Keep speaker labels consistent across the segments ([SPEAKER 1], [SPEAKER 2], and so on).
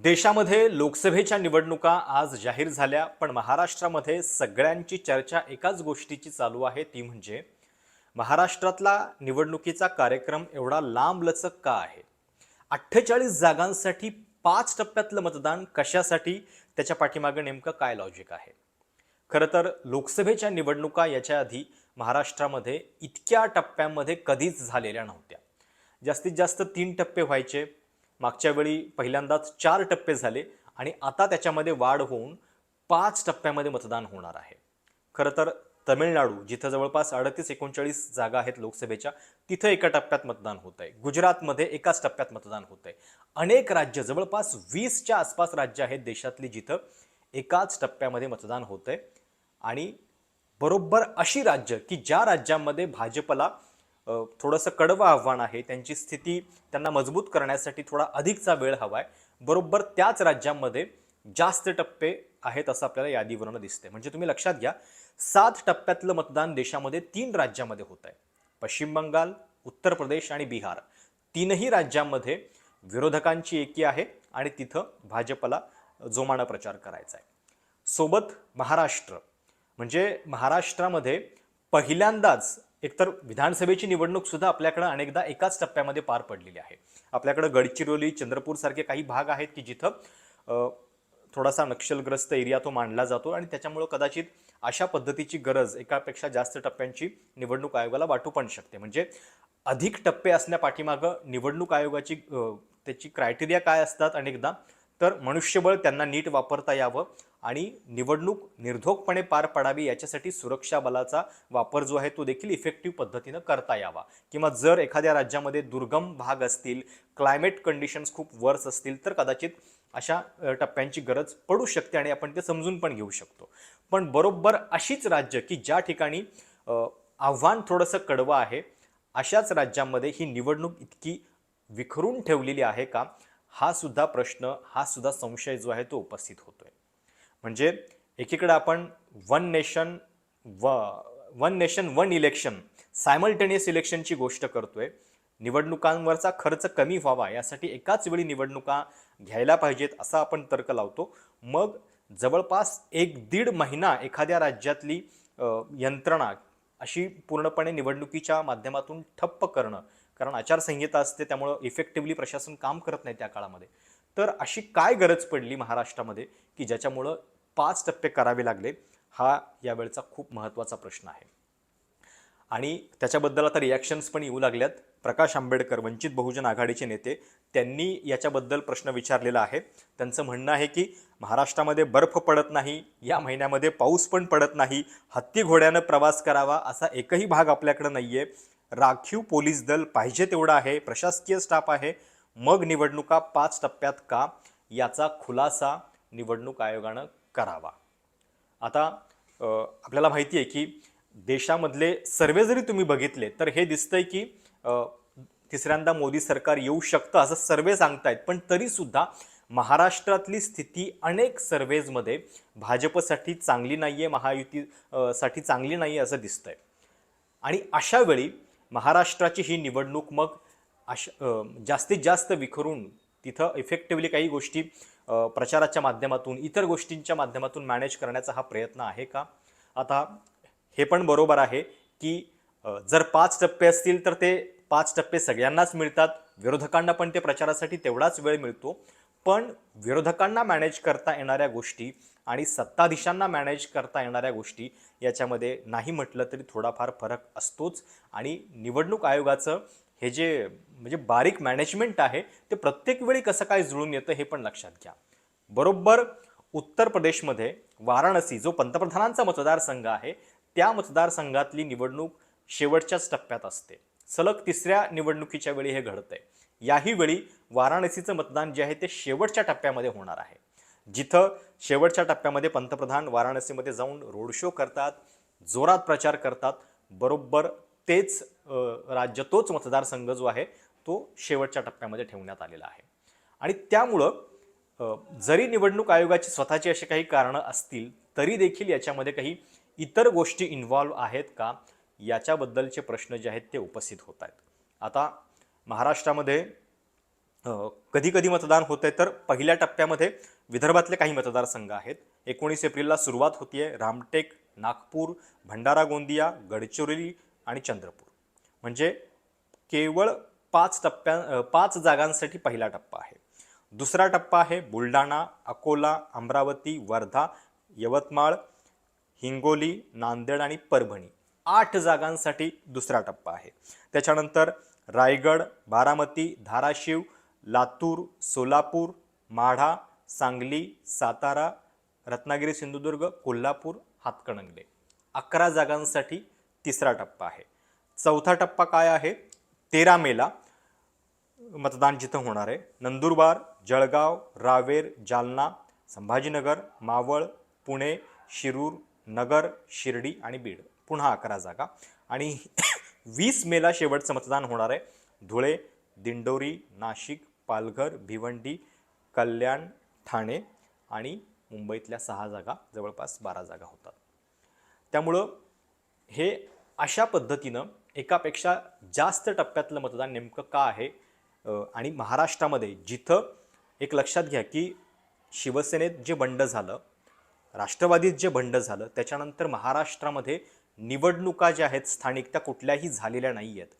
[SPEAKER 1] देशामध्ये लोकसभेच्या निवडणुका आज जाहीर झाल्या पण महाराष्ट्रामध्ये सगळ्यांची चर्चा एकाच गोष्टीची चालू आहे ती म्हणजे महाराष्ट्रातला निवडणुकीचा कार्यक्रम एवढा लांबलचक का आहे? अठ्ठेचाळीस जागांसाठी पाच टप्प्यातलं मतदान कशासाठी? त्याच्या पाठीमागं नेमकं काय लॉजिक आहे? खरं तर लोकसभेच्या निवडणुका याच्या आधी महाराष्ट्रामध्ये इतक्या टप्प्यांमध्ये कधीच झालेल्या नव्हत्या. जास्तीत जास्त तीन टप्पे व्हायचे. मागच्या वेळी पहिल्यांदाच चार टप्पे झाले आणि आता त्याच्यामध्ये वाढ होऊन पाच टप्प्यामध्ये मतदान होणार आहे. खरं तर तमिळनाडू जिथं जवळपास अडतीस एकोणचाळीस जागा आहेत लोकसभेच्या तिथं एका टप्प्यात मतदान होत आहे गुजरातमध्ये एकाच टप्प्यात मतदान होत आहे अनेक राज्य जवळपास वीसच्या आसपास राज्य आहेत देशातली जिथं एकाच टप्प्यामध्ये मतदान होत आहे आणि बरोबर अशी राज्य की ज्या राज्यांमध्ये भाजपला थोडंसं कडवं आव्हान आहे. त्यांची स्थिती त्यांना मजबूत करण्यासाठी थोडा अधिकचा वेळ हवा आहे बरोबर त्याच राज्यांमध्ये जास्त टप्पे आहेत असं आपल्याला यादीवरून दिसते म्हणजे तुम्ही लक्षात घ्या सात टप्प्यातलं मतदान देशामध्ये तीन राज्यामध्ये होत आहे पश्चिम बंगाल उत्तर प्रदेश आणि बिहार. तीनही राज्यांमध्ये विरोधकांची एकी आहे आणि तिथं भाजपला जोमानं प्रचार करायचा आहे सोबत महाराष्ट्र. म्हणजे महाराष्ट्रामध्ये पहिल्यांदाच एकतर विधानसभेची निवडणूक सुद्धा आपल्याकडं अनेकदा एकाच टप्प्यामध्ये पार पडलेली आहे. आपल्याकडं गडचिरोली चंद्रपूरसारखे काही भाग आहेत की जिथं थोडासा नक्षलग्रस्त एरिया तो मानला जातो आणि त्याच्यामुळं कदाचित अशा पद्धतीची गरज एकापेक्षा जास्त टप्प्यांची निवडणूक आयोगाला वाटू पण शकते. म्हणजे अधिक टप्पे असण्या पाठीमागं निवडणूक आयोगाची त्याची क्रायटेरिया काय असतात अनेकदा तर मनुष्यबळ त्यांना नीट वापरता यावं आणि निवडणूक निर्धोकपणे पार पडावी याच्यासाठी सुरक्षा बलाचा वापर जो आहे तो देखील इफेक्टिव्ह पद्धतीनं करता यावा. किंवा जर एखाद्या राज्यामध्ये दुर्गम भाग असतील क्लायमेट कंडिशन्स खूप वर्स असतील तर कदाचित अशा टप्प्यांची गरज पडू शकते आणि आपण ते समजून पण घेऊ शकतो. पण बरोबर अशीच राज्य की ज्या ठिकाणी आव्हान थोडंसं कडवं आहे अशाच राज्यांमध्ये ही निवडणूक इतकी विखरून ठेवलेली आहे का? हा सुद्धा प्रश्न हा सुद्धा संशय जो आहे तो उपस्थित होतोय. म्हणजे एकीकडे आपण वन नेशन व one nation one election simultaneous इलेक्शनची गोष्ट करतोय निवडणुकांवरचा खर्च कमी व्हावा यासाठी एकाच वेळी निवडणुका घ्यायला पाहिजेत असा आपण तर्क लावतो. मग जवळपास एक दीड महिना एखाद्या राज्यातली यंत्रणा अशी पूर्णपणे निवडणुकीच्या माध्यमातून ठप्प करणं कारण आचारसंहिता असते त्यामुळं इफेक्टिव्हली प्रशासन काम करत नाही त्या काळामध्ये. तर अशी काय गरज पडली महाराष्ट्रामध्ये की ज्याच्यामुळं पाच टप्पे करावे लागले हा यावेळचा खूप महत्त्वाचा प्रश्न आहे. आणि त्याच्याबद्दल आता रिॲक्शन्स पण येऊ लागल्यात. प्रकाश आंबेडकर वंचित बहुजन आघाडीचे नेते त्यांनी याच्याबद्दल प्रश्न विचारलेला आहे. त्यांचं म्हणणं आहे की महाराष्ट्रामध्ये बर्फ पडत नाही या महिन्यामध्ये पाऊस पण पडत नाही हत्ती घोड्यानं प्रवास करावा असा एकही भाग आपल्याकडे नाही आहे राखीव पोलीस दल पाहिजे तेवढं आहे प्रशासकीय स्टाफ आहे. मग निवडणुका पाच टप्प्यात का? याचा खुलासा निवडणूक आयोगानं करावा. आता आपल्याला माहिती आहे की देशामधले सर्वे जरी तुम्ही बघितले तर हे दिसतंय की तिसऱ्यांदा मोदी सरकार येऊ शकतं असं सर्वे सांगतायत. पण तरीसुद्धा महाराष्ट्रातली स्थिती अनेक सर्वेजमध्ये भाजपसाठी चांगली नाही आहे महायुती साठी चांगली नाही आहे असं दिसतंय. आणि अशा वेळी महाराष्ट्राची ही निवडणूक मग अश जास्तीत जास्त विखरून तिथं इफेक्टिव्हली काही गोष्टी प्रचाराच्या माध्यमातून इतर गोष्टींच्या माध्यमातून मॅनेज करण्याचा हा प्रयत्न आहे का? आता हे पण बरोबर आहे की जर पाच टप्पे असतील तर ते पाच टप्पे सगळ्यांनाच मिळतात. विरोधकांना पण ते प्रचारासाठी तेवढाच वेळ मिळतो. पण विरोधकांना मॅनेज करता येणाऱ्या गोष्टी आणि सत्ताधीशांना मॅनेज करता येणाऱ्या गोष्टी याच्यामध्ये नाही म्हटलं तरी थोडाफार फरक असतोच. आणि निवडणूक आयोगाचं हे जे म्हणजे बारीक मॅनेजमेंट आहे ते प्रत्येक वेळी कसं काय जुळून येतं हे पण लक्षात घ्या. बरोबर उत्तर प्रदेशमध्ये वाराणसी जो पंतप्रधानांचा मतदारसंघ आहे त्या मतदारसंघातली निवडणूक शेवटच्याच टप्प्यात असते. सलग तिसऱ्या निवडणुकीच्या वेळी हे घडतंय. याही वेळी वाराणसीचं मतदान जे आहे ते शेवटच्या टप्प्यामध्ये होणार आहे. जिथं शेवटच्या टप्प्यामध्ये पंतप्रधान वाराणसीमध्ये जाऊन रोड शो करतात जोरात प्रचार करतात बरोबर तेच राज्य तोच मतदारसंघ जो आहे तो शेवटच्या टप्प्यामध्ये ठेवण्यात आलेला आहे. आणि त्यामुळं जरी निवडणूक आयोगाची स्वतःची अशी काही कारणं असतील तरी देखील याच्यामध्ये काही इतर गोष्टी इन्व्हॉल्व आहेत का? याच्याबद्दलचे प्रश्न जे आहेत ते उपस्थित होत आहेत. आता महाराष्ट्रामध्ये कधी कधी मतदान आहे तर पहिल्या टप्प्यामध्ये विदर्भातले काही मतदारसंघ आहेत. एकोणीस एप्रिलला सुरुवात होतीये रामटेक नागपूर भंडारा गोंदिया गडचिरोली आणि चंद्रपूर. म्हणजे केवळ पाच टप्प्या पाच जागांसाठी पहिला टप्पा आहे. दुसरा टप्पा आहे बुलढाणा अकोला अमरावती वर्धा यवतमाळ हिंगोली नांदेड आणि परभणी. आठ जागांसाठी दुसरा टप्पा आहे. त्याच्यानंतर रायगड बारामती धाराशिव लातूर सोलापूर माढा सांगली सातारा रत्नागिरी सिंधुदुर्ग कोल्हापूर हातकणंगले. अकरा जागांसाठी तिसरा टप्पा आहे. चौथा टप्पा काय आहे? तेरा मेला मतदान जिथं होणार आहे. नंदुरबार जळगाव रावेर जालना संभाजीनगर मावळ पुणे शिरूर नगर शिर्डी आणि बीड. पुन्हा अकरा जागा. आणि वीस मेला शेवटचं मतदान होणार आहे. धुळे दिंडोरी नाशिक पालघर भिवंडी कल्याण ठाणे आणि मुंबईतल्या सहा जागा जवळपास बारा जागा होतात. त्यामुळं हे अशा पद्धतीनं एकापेक्षा जास्त टप्प्यातलं मतदान नेमकं का आहे? आणि महाराष्ट्रामध्ये जिथं एक लक्षात घ्या की शिवसेनेत जे बंड झालं राष्ट्रवादीत जे बंड झालं त्याच्यानंतर महाराष्ट्रामध्ये निवडणुका ज्या आहेत स्थानिक त्या कुठल्याही झालेल्या नाही आहेत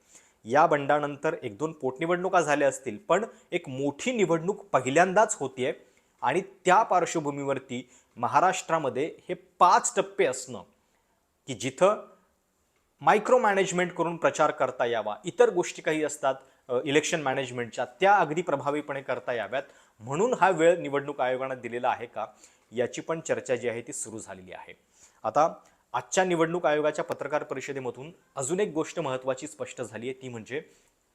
[SPEAKER 1] या बंडानंतर एक दोन पोटनिवडणुका झाल्या असतील पण एक मोठी निवडणूक पहिल्यांदाच होतीये आणि त्या पार्श्वभूमीवरती महाराष्ट्रामध्ये हे पाच टप्पे असणं की जिथं मायक्रो मॅनेजमेंट करून प्रचार करता यावा. इतर गोष्टी काही असतात इलेक्शन मॅनेजमेंटच्या त्या अगदी प्रभावीपणे करता याव्यात. म्हणून हा वेळ निवडणूक आयोगानं दिलेला आहे का? याची पण चर्चा जी आहे ती सुरू झालेली आहे. आता आजच्या निवडणूक आयोगाच्या पत्रकार परिषदेमधून अजून एक गोष्ट महत्त्वाची स्पष्ट झाली आहे. ती म्हणजे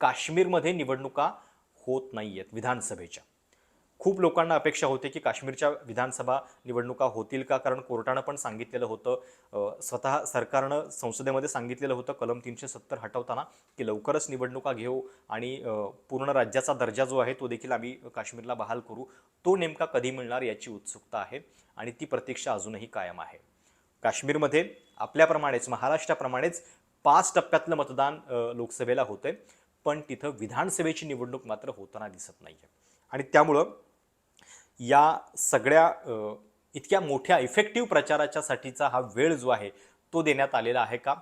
[SPEAKER 1] काश्मीरमध्ये निवडणुका होत नाही आहेत विधानसभेच्या. खूप लोकांना अपेक्षा होती की काश्मीरच्या विधानसभा निवडणुका होतील का? कारण कोर्टानं पण सांगितलेलं होतं स्वतः सरकारनं संसदेमध्ये सांगितलेलं होतं कलम तीनशे सत्तर हटवताना की लवकरच निवडणुका घेऊ आणि पूर्ण राज्याचा दर्जा जो आहे तो देखील आम्ही काश्मीरला बहाल करू. तो नेमका कधी मिळणार याची उत्सुकता आहे आणि ती प्रतीक्षा अजूनही कायम आहे. काश्मीरमध्ये आपल्याप्रमाणेच महाराष्ट्राप्रमाणेच पाच टप्प्यातलं मतदान लोकसभेला होतं पण तिथं विधानसभेची निवडणूक मात्र होताना दिसत नाही आहे आणि त्यामुळं या सगळ्या इतक्या मोठ्या इफेक्टिव्ह प्रचाराच्यासाठीचा हा वेळ जो आहे तो देण्यात आलेला आहे का?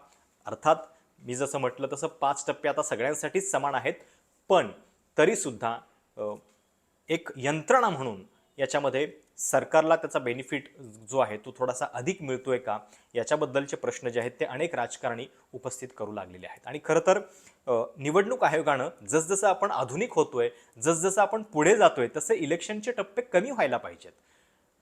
[SPEAKER 1] अर्थात मी जसं म्हटलं तसं पाच टप्पे आता सगळ्यांसाठीच समान आहेत पण तरीसुद्धा एक यंत्रणा म्हणून याच्यामध्ये सरकारला त्याचा बेनिफिट जो आहे तो थोडासा अधिक मिळतोय का? याच्याबद्दलचे प्रश्न जे आहेत ते अनेक राजकारणी उपस्थित करू लागलेले आहेत. आणि खरं तर निवडणूक आयोगानं जसजसं आपण आधुनिक होतोय जसजसं आपण पुढे जातोय तसे इलेक्शनचे टप्पे कमी व्हायला पाहिजेत.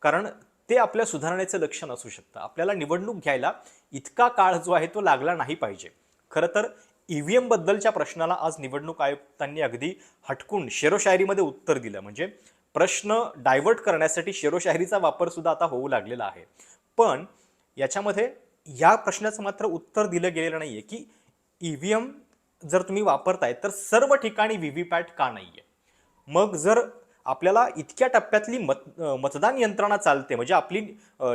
[SPEAKER 1] कारण ते आपल्या सुधारणेचं लक्षण असू शकतं. आपल्याला निवडणूक घ्यायला इतका काळ जो आहे तो लागला नाही पाहिजे. खरं तर ई व्ही एमबद्दलच्या प्रश्नाला आज निवडणूक आयुक्तांनी अगदी हटकून शेरोशायरीमध्ये उत्तर दिलं. म्हणजे प्रश्न डायव्हर्ट करण्यासाठी शेरोशायरीचा वापर सुद्धा आता होऊ लागलेला आहे. पण याच्यामध्ये या प्रश्नाचं मात्र उत्तर दिलं गेलेलं नाही आहे की ई व्ही एम जर तुम्ही वापरताय तर सर्व ठिकाणी व्ही व्ही पॅट का नाही आहे मग जर आपल्याला इतक्या टप्प्यातली मत मतदान यंत्रणा चालते म्हणजे आपली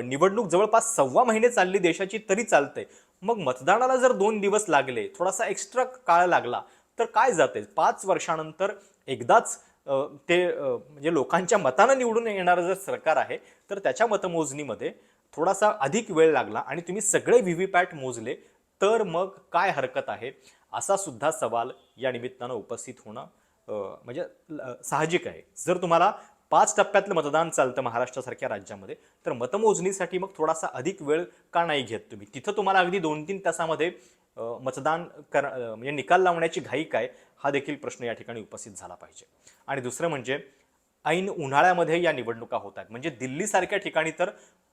[SPEAKER 1] निवडणूक जवळपास सव्वा महिने चालली देशाची तरी चालते. मग मतदानाला जर दोन दिवस लागले थोडासा एक्स्ट्रा काळ लागला तर काय जाते? पाच वर्षानंतर एकदाच ते म्हणजे लोकांच्या मतानं निवडून येणारं जर सरकार आहे तर त्याच्या मतमोजणीमध्ये थोडासा अधिक वेळ लागला आणि तुम्ही सगळे व्ही वी पॅट मोजले तर मग काय हरकत आहे? असा सुद्धा सवाल या निमित्तानं उपस्थित होणं म्हणजे ल- साहजिक आहे. जर तुम्हाला पाच टप्प्यातलं मतदान चालतं महाराष्ट्रासारख्या राज्यामध्ये तर मतमोजणीसाठी मग थोडासा अधिक वेळ का नाही घेत तुम्ही? तिथं तुम्हाला अगदी दोन तीन तासामध्ये मतदान कर म्हणजे निकाल लावण्याची घाई काय हा देखील प्रश्न या ठिकाणी उपस्थित झाला पाहिजे. आणि दुसरं म्हणजे ऐन उन्हाळ्यामध्ये या निवडणुका होत आहेत. म्हणजे दिल्लीसारख्या ठिकाणी तर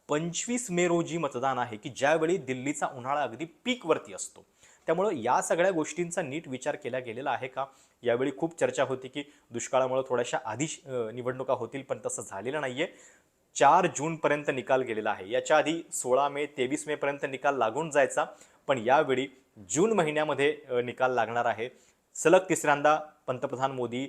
[SPEAKER 1] पंचवीस मे रोजी मतदान आहे की ज्यावेळी दिल्लीचा उन्हाळा अगदी पीकवरती असतो. त्यामुळं या सगळ्या गोष्टींचा नीट विचार केला गेलेला आहे का? यावेळी खूप चर्चा होती की दुष्काळामुळे थोड्याशा आधी निवडणुका होतील पण तसं झालेलं नाही आहे चार जूनपर्यंत निकाल गेलेला आहे. याच्या आधी सोळा मे तेवीस मेपर्यंत निकाल लागून जायचा पण यावेळी जून महिन्यामध्ये निकाल लागणार आहे. सलग तिसऱ्यांदा पंतप्रधान मोदी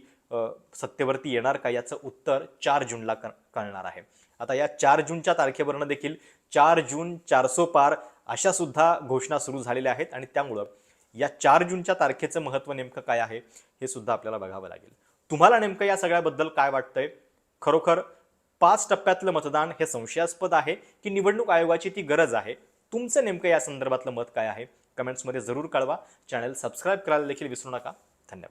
[SPEAKER 1] सत्तेवरती येणार का याचं उत्तर चार जूनला क- कळणार आहे. आता या चार जूनच्या तारखेवरनं देखील चार जून चारसो पार अशा सुद्धा घोषणा सुरू झालेल्या आहेत आणि त्यामुळं या चार जूनच्या तारखेचं महत्त्व नेमकं काय आहे हे सुद्धा आपल्याला बघावं लागेल. तुम्हाला नेमकं या सगळ्याबद्दल काय वाटतंय? खरोखर पाच टप्प्यातलं मतदान हे संशयास्पद आहे की निवडणूक आयोगाची ती गरज आहे? तुमचं नेमकं या संदर्भातलं मत काय आहे? कमेंट्समध्ये जरूर कळवा. चॅनल सबस्क्राईब करायला देखील विसरू नका.